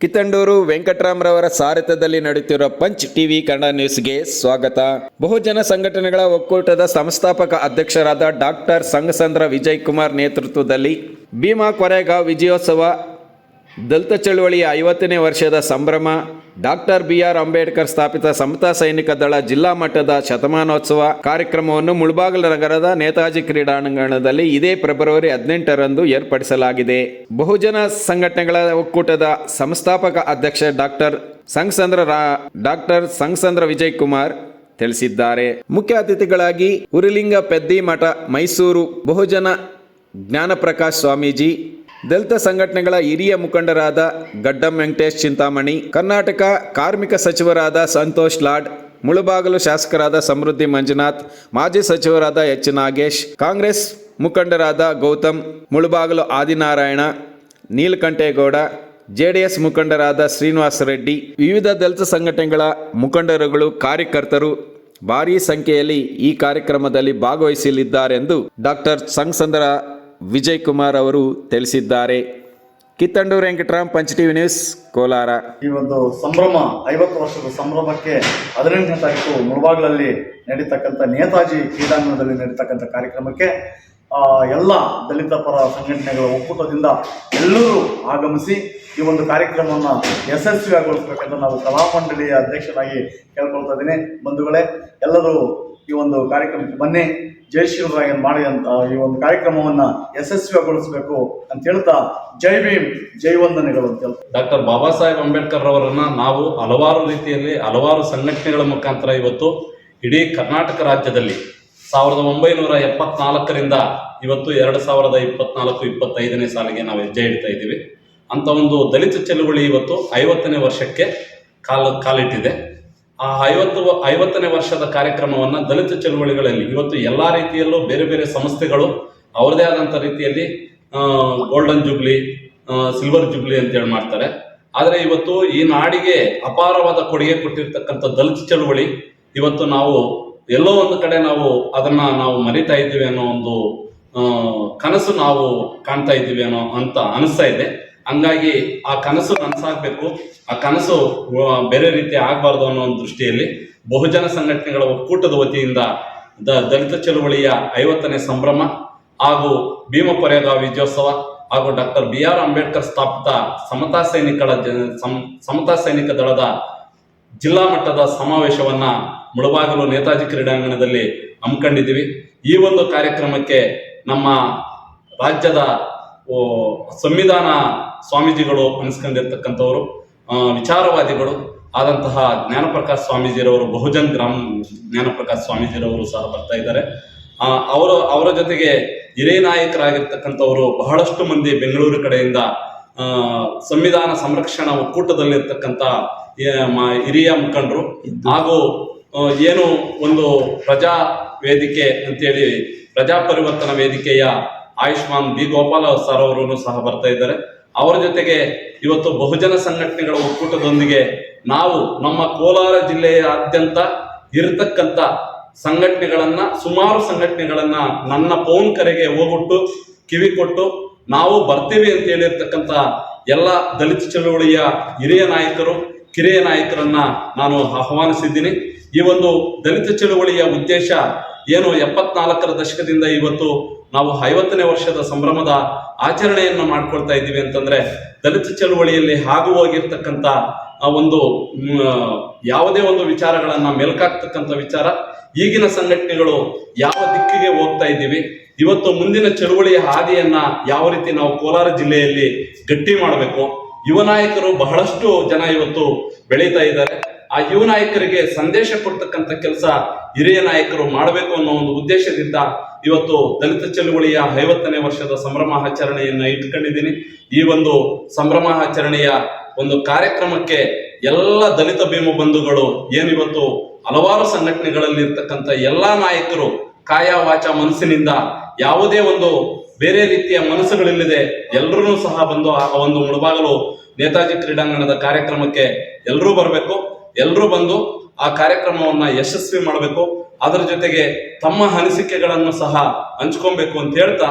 ಕಿತ್ತಂಡೂರು ವೆಂಕಟರಾಮರವರ ಸಾರಥ್ಯದಲ್ಲಿ ನಡೆಯುತ್ತಿರುವ punch TV Kannada ನ್ಯೂಸ್ಗೆ ಸ್ವಾಗತ. ಬಹುಜನ ಸಂಘಟನೆಗಳ ಒಕ್ಕೂಟದ ಸಂಸ್ಥಾಪಕ ಅಧ್ಯಕ್ಷರಾದ ಡಾಕ್ಟರ್ ಸಂಘಸಂದ್ರ ವಿಜಯ್ ಕುಮಾರ್ ನೇತೃತ್ವದಲ್ಲಿ ಭೀಮಾ ಕೊರೆಗಾಂವ್ ವಿಜಯೋತ್ಸವ ದಲಿತ ಚಳುವಳಿಯ ಐವತ್ತನೇ ವರ್ಷದ ಸಂಭ್ರಮ, ಡಾಕ್ಟರ್ ಬಿ ಆರ್ ಅಂಬೇಡ್ಕರ್ ಸ್ಥಾಪಿತ ಸಮತಾ ಸೈನಿಕ ದಳ ಜಿಲ್ಲಾ ಮಟ್ಟದ ಶತಮಾನೋತ್ಸವ ಕಾರ್ಯಕ್ರಮವನ್ನು ಮುಳಬಾಗಲ ನಗರದ ನೇತಾಜಿ ಕ್ರೀಡಾಂಗಣದಲ್ಲಿ ಇದೇ ಫೆಬ್ರವರಿ ಹದಿನೆಂಟರಂದು ಏರ್ಪಡಿಸಲಾಗಿದೆ. ಬಹುಜನ ಸಂಘಟನೆಗಳ ಒಕ್ಕೂಟದ ಸಂಸ್ಥಾಪಕ ಅಧ್ಯಕ್ಷ ಡಾಕ್ಟರ್ ಸಂಘಸಂದ್ರ ಡಾಕ್ಟರ್ ಸಂಘಸಂದ್ರ ವಿಜಯ್ ಕುಮಾರ್ ತಿಳಿಸಿದ್ದಾರೆ. ಮುಖ್ಯ ಅತಿಥಿಗಳಾಗಿ ಉರಿಲಿಂಗ ಪೆದ್ದಿ ಮಠ ಮೈಸೂರು ಬಹುಜನ ಜ್ಞಾನಪ್ರಕಾಶ್ ಸ್ವಾಮೀಜಿ ದಲಿತ ಸಂಘಟನೆಗಳ ಹಿರಿಯ ಮುಖಂಡರಾದ ಗಡ್ಡಂ ವೆಂಕಟೇಶ್ ಚಿಂತಾಮಣಿ, ಕರ್ನಾಟಕ ಕಾರ್ಮಿಕ ಸಚಿವರಾದ ಸಂತೋಷ್ ಲಾಡ್, ಮುಳುಬಾಗಲು ಶಾಸಕರಾದ ಸಮೃದ್ಧಿ ಮಂಜುನಾಥ್, ಮಾಜಿ ಸಚಿವರಾದ ಎಚ್ ನಾಗೇಶ್, ಕಾಂಗ್ರೆಸ್ ಮುಖಂಡರಾದ ಗೌತಮ್, ಮುಳುಬಾಗಲು ಆದಿನಾರಾಯಣ, ನೀಲಕಂಠೇಗೌಡ, ಜೆಡಿಎಸ್ ಮುಖಂಡರಾದ ಶ್ರೀನಿವಾಸ ರೆಡ್ಡಿ, ವಿವಿಧ ದಲಿತ ಸಂಘಟನೆಗಳ ಮುಖಂಡರುಗಳು, ಕಾರ್ಯಕರ್ತರು ಭಾರೀ ಸಂಖ್ಯೆಯಲ್ಲಿ ಈ ಕಾರ್ಯಕ್ರಮದಲ್ಲಿ ಭಾಗವಹಿಸಲಿದ್ದಾರೆಂದು ಡಾಕ್ಟರ್ ಸಂಗಸಂದ್ರ ವಿಜಯ್ ಕುಮಾರ್ ಅವರು ತಿಳಿಸಿದ್ದಾರೆ. ಕಿತ್ತಂಡೂರು ವೆಂಕಟರಾಮ್, ಪಂಚ ಟಿವಿ ನ್ಯೂಸ್, ಕೋಲಾರ. ಈ ಒಂದು ಸಂಭ್ರಮ, ಐವತ್ತು ವರ್ಷದ ಸಂಭ್ರಮಕ್ಕೆ ಹದಿನೆಂಟನೇ ತಾರೀಕು ಮುಳಬಾಗ್ಲಲ್ಲಿ ನಡೀತಕ್ಕಂಥ ನೇತಾಜಿ ಕ್ರೀಡಾಂಗಣದಲ್ಲಿ ನಡೀತಕ್ಕಂಥ ಕಾರ್ಯಕ್ರಮಕ್ಕೆ ಎಲ್ಲ ದಲಿತ ಪರ ಸಂಘಟನೆಗಳ ಒಕ್ಕೂಟದಿಂದ ಎಲ್ಲರೂ ಆಗಮಿಸಿ ಈ ಒಂದು ಕಾರ್ಯಕ್ರಮವನ್ನು ಯಶಸ್ವಿಯಾಗೊಳಿಸಬೇಕಂತ ನಾವು ಕಲಾಮಂಡಳಿಯ ಅಧ್ಯಕ್ಷರಾಗಿ ಕೇಳ್ಕೊಳ್ತಾ ಇದ್ದೀನಿ. ಬಂಧುಗಳೇ, ಎಲ್ಲರೂ ಈ ಒಂದು ಕಾರ್ಯಕ್ರಮಕ್ಕೆ ಬನ್ನಿ ಜೈ ಅಂತ ಈ ಒಂದು ಕಾರ್ಯಕ್ರಮವನ್ನು ಯಶಸ್ವಿಗೊಳಿಸಬೇಕು ಅಂತ ಹೇಳ್ತಾ ಜೈ ಭೀಮ್, ಜೈ ವಂದನೆಗಳು ಅಂತ ಹೇಳ್ತಾರೆ. ಡಾಕ್ಟರ್ ಬಾಬಾ ಸಾಹೇಬ್ ಅಂಬೇಡ್ಕರ್ ಅವರನ್ನ ನಾವು ಹಲವಾರು ರೀತಿಯಲ್ಲಿ ಹಲವಾರು ಸಂಘಟನೆಗಳ ಮುಖಾಂತರ ಇವತ್ತು ಇಡೀ ಕರ್ನಾಟಕ ರಾಜ್ಯದಲ್ಲಿ ಸಾವಿರದ ಒಂಬೈನೂರ ಎಪ್ಪತ್ನಾಲ್ಕರಿಂದ ಇವತ್ತು ಎರಡು ಸಾವಿರದ ಇಪ್ಪತ್ನಾಲ್ಕು, ಇಪ್ಪತ್ತೈದನೇ ಸಾಲಿಗೆ ನಾವು ಹೆಜ್ಜೆ ಇಡ್ತಾ ಇದ್ದೀವಿ. ಅಂತ ಒಂದು ದಲಿತ ಚಳುವಳಿ ಇವತ್ತು ಐವತ್ತನೇ ವರ್ಷಕ್ಕೆ ಕಾಲ ಕಾಲಿಟ್ಟಿದೆ. ಆ ಐವತ್ತು ಐವತ್ತನೇ ವರ್ಷದ ಕಾರ್ಯಕ್ರಮವನ್ನು ದಲಿತ ಚಳುವಳಿಗಳಲ್ಲಿ ಇವತ್ತು ಎಲ್ಲ ರೀತಿಯಲ್ಲೂ ಬೇರೆ ಬೇರೆ ಸಂಸ್ಥೆಗಳು ಅವರದೇ ಆದಂಥ ರೀತಿಯಲ್ಲಿ ಗೋಲ್ಡನ್ ಜುಬ್ಲಿ ಸಿಲ್ವರ್ ಜುಬ್ಲಿ ಅಂತೇಳಿ ಮಾಡ್ತಾರೆ. ಆದರೆ ಇವತ್ತು ಈ ನಾಡಿಗೆ ಅಪಾರವಾದ ಕೊಡುಗೆ ಕೊಟ್ಟಿರ್ತಕ್ಕಂಥ ದಲಿತ ಚಳುವಳಿ ಇವತ್ತು ನಾವು ಎಲ್ಲೋ ಒಂದು ಕಡೆ ನಾವು ಅದನ್ನ ನಾವು ಮರಿತಾ ಇದ್ದೀವಿ ಅನ್ನೋ ಒಂದು ಕನಸು ನಾವು ಕಾಣ್ತಾ ಇದ್ದೀವಿ ಅನ್ನೋ ಅಂತ ಅನಿಸ್ತಾ ಇದೆ. ಹಂಗಾಗಿ ಆ ಕನಸು ನನಸಾಗಬೇಕು. ಆ ಕನಸು ಬೇರೆ ರೀತಿ ಆಗಬಾರ್ದು ಅನ್ನೋ ಒಂದು ದೃಷ್ಟಿಯಲ್ಲಿ ಬಹುಜನ ಸಂಘಟನೆಗಳ ಒಕ್ಕೂಟದ ವತಿಯಿಂದ ದ ದಲಿತ ಚಳುವಳಿಯ ಐವತ್ತನೇ ಸಂಭ್ರಮ ಹಾಗೂ ಭೀಮ ಕೊರೆಗಾಂವ್ ವಿಜಯೋತ್ಸವ ಹಾಗೂ ಡಾಕ್ಟರ್ ಬಿ ಆರ್ ಅಂಬೇಡ್ಕರ್ ಸ್ಥಾಪಿತ ಸಮತಾ ಸೈನಿಕರ ಸಮತಾ ಸೈನಿಕ ದಳದ ಜಿಲ್ಲಾ ಮಟ್ಟದ ಸಮಾವೇಶವನ್ನ ಮುಳಬಾಗಿಲು ನೇತಾಜಿ ಕ್ರೀಡಾಂಗಣದಲ್ಲಿ ಹಮ್ಮಿಕೊಂಡಿದ್ದೀವಿ. ಈ ಒಂದು ಕಾರ್ಯಕ್ರಮಕ್ಕೆ ನಮ್ಮ ರಾಜ್ಯದ ಸಂವಿಧಾನ ಸ್ವಾಮೀಜಿಗಳು ಅನಿಸ್ಕೊಂಡಿರ್ತಕ್ಕಂಥವರು ವಿಚಾರವಾದಿಗಳು ಆದಂತಹ ಜ್ಞಾನಪ್ರಕಾಶ್ ಸ್ವಾಮೀಜಿರವರು, ಬಹುಜನ್ ಗ್ರಾಮ್ ಜ್ಞಾನಪ್ರಕಾಶ್ ಸ್ವಾಮೀಜಿರವರು ಸಹ ಬರ್ತಾ ಇದ್ದಾರೆ. ಅವರ, ಅವರು ಜೊತೆಗೆ ಹಿರಿಯ ನಾಯಕರಾಗಿರ್ತಕ್ಕಂಥವರು ಬಹಳಷ್ಟು ಮಂದಿ ಬೆಂಗಳೂರು ಕಡೆಯಿಂದ ಸಂವಿಧಾನ ಸಂರಕ್ಷಣಾ ಒಕ್ಕೂಟದಲ್ಲಿರ್ತಕ್ಕಂಥ ಹಿರಿಯ ಮುಖಂಡರು ಹಾಗೂ ಏನು ಒಂದು ಪ್ರಜಾ ವೇದಿಕೆ ಅಂತೇಳಿ ಪ್ರಜಾ ಪರಿವರ್ತನಾ ವೇದಿಕೆಯ ಆಯುಷ್ಮಾನ್ ಬಿ ಗೋಪಾಲ ಸರ್ ಅವರು ಸಹ ಬರ್ತಾ ಇದ್ದಾರೆ. ಅವರ ಜೊತೆಗೆ ಇವತ್ತು ಬಹುಜನ ಸಂಘಟನೆಗಳ ಒಕ್ಕೂಟದೊಂದಿಗೆ ನಾವು ನಮ್ಮ ಕೋಲಾರ ಜಿಲ್ಲೆಯಾದ್ಯಂತ ಇರತಕ್ಕಂಥ ಸಂಘಟನೆಗಳನ್ನ, ಸುಮಾರು ಸಂಘಟನೆಗಳನ್ನ ನನ್ನ ಫೋನ್ ಕರೆಗೆ ಹೋಗ್ಬಿಟ್ಟು ಕಿವಿ ಕೊಟ್ಟು ನಾವು ಬರ್ತೀವಿ ಅಂತ ಹೇಳಿರ್ತಕ್ಕಂಥ ಎಲ್ಲ ದಲಿತ ಚಳುವಳಿಯ ಹಿರಿಯ ನಾಯಕರು, ಕಿರಿಯ ನಾಯಕರನ್ನ ನಾನು ಆಹ್ವಾನಿಸಿದ್ದೀನಿ. ಈ ಒಂದು ದಲಿತ ಚಳುವಳಿಯ ಉದ್ದೇಶ ಏನು ಎಪ್ಪತ್ನಾಲ್ಕರ ದಶಕದಿಂದ ಇವತ್ತು ನಾವು ಐವತ್ತನೇ ವರ್ಷದ ಸಂಭ್ರಮದ ಆಚರಣೆಯನ್ನು ಮಾಡ್ಕೊಳ್ತಾ ಇದ್ದೀವಿ ಅಂತಂದ್ರೆ ದಲಿತ ಚಳುವಳಿಯಲ್ಲಿ ಹಾಗು ಹೋಗಿರ್ತಕ್ಕಂಥ ಆ ಒಂದು ಯಾವುದೇ ಒಂದು ವಿಚಾರಗಳನ್ನ ಮೆಲುಕಾಕ್ತಕ್ಕಂಥ ವಿಚಾರ, ಈಗಿನ ಸಂಘಟನೆಗಳು ಯಾವ ದಿಕ್ಕಿಗೆ ಹೋಗ್ತಾ ಇದ್ದೀವಿ, ಇವತ್ತು ಮುಂದಿನ ಚಳುವಳಿಯ ಹಾದಿಯನ್ನ ಯಾವ ರೀತಿ ನಾವು ಕೋಲಾರ ಜಿಲ್ಲೆಯಲ್ಲಿ ಗಟ್ಟಿ ಮಾಡಬೇಕು, ಯುವ ನಾಯಕರು ಬಹಳಷ್ಟು ಜನ ಇವತ್ತು ಬೆಳೀತಾ ಇದ್ದಾರೆ. ಆ ಯುವ ನಾಯಕರಿಗೆ ಸಂದೇಶ ಕೊಡ್ತಕ್ಕಂಥ ಕೆಲಸ ಹಿರಿಯ ನಾಯಕರು ಮಾಡಬೇಕು ಅನ್ನೋ ಒಂದು ಉದ್ದೇಶದಿಂದ ಇವತ್ತು ದಲಿತ ಚಳುವಳಿಯ ಐವತ್ತನೇ ವರ್ಷದ ಸಂಭ್ರಮಾಚರಣೆಯನ್ನ ಇಟ್ಕೊಂಡಿದ್ದೀನಿ. ಈ ಒಂದು ಸಂಭ್ರಮಾಚರಣೆಯ ಒಂದು ಕಾರ್ಯಕ್ರಮಕ್ಕೆ ಎಲ್ಲ ದಲಿತ ಭೀಮ ಬಂಧುಗಳು ಏನಿವತ್ತು ಹಲವಾರು ಸಂಘಟನೆಗಳಲ್ಲಿ ಇರ್ತಕ್ಕಂಥ ಎಲ್ಲಾ ನಾಯಕರು ಕಾಯ ವಾಚ ಮನಸ್ಸಿನಿಂದ ಯಾವುದೇ ಒಂದು ಬೇರೆ ರೀತಿಯ ಮನಸ್ಸುಗಳಿಲ್ಲದೆ ಎಲ್ಲರೂ ಸಹ ಬಂದು ಆ ಒಂದು ಮುಳುಬಾಗಲು ನೇತಾಜಿ ಕ್ರೀಡಾಂಗಣದ ಕಾರ್ಯಕ್ರಮಕ್ಕೆ ಎಲ್ಲರೂ ಬರಬೇಕು. ಎಲ್ಲರೂ ಬಂದು ಆ ಕಾರ್ಯಕ್ರಮವನ್ನ ಯಶಸ್ವಿ ಮಾಡಬೇಕು. ಅದರ ಜೊತೆಗೆ ತಮ್ಮ ಅನಿಸಿಕೆಗಳನ್ನು ಸಹ ಹಂಚ್ಕೊಬೇಕು ಅಂತ ಹೇಳ್ತಾ